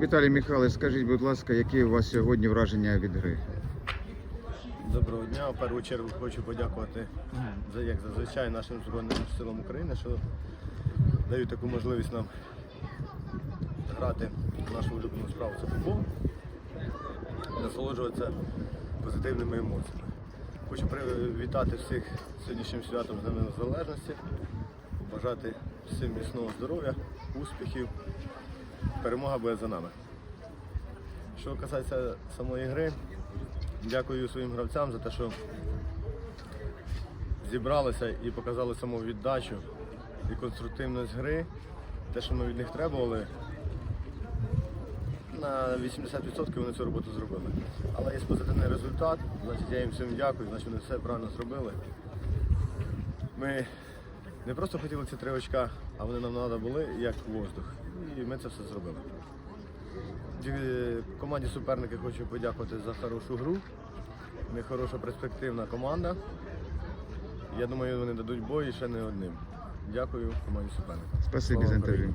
Віталій Михайлович, скажіть, будь ласка, які у вас сьогодні враження від гри? Доброго дня. В першу чергу хочу подякувати як зазвичай нашим Збройним силам України, що дають таку можливість нам грати в нашу улюблену справу це футбол, насолоджуватися позитивними емоціями. Хочу привітати всіх сьогоднішнім святом з Днем Незалежності, бажати всім міцного здоров'я, успіхів. Перемога буде за нами. Що касається самої гри, дякую своїм гравцям за те, що зібралися і показали самовіддачу і конструктивність гри. Те, що ми від них требували, на 80% вони цю роботу зробили. Але є позитивний результат, значить я їм всім дякую, значить вони все правильно зробили. Ми не просто хотіли ці три очка, а вони нам треба були як воздух. І ми це все зробили. Команді суперники хочу подякувати за хорошу гру. Ми хороша перспективна команда. Я думаю, вони дадуть бой і ще не одним. Дякую команді суперника. Спасибі за інтерв'ю.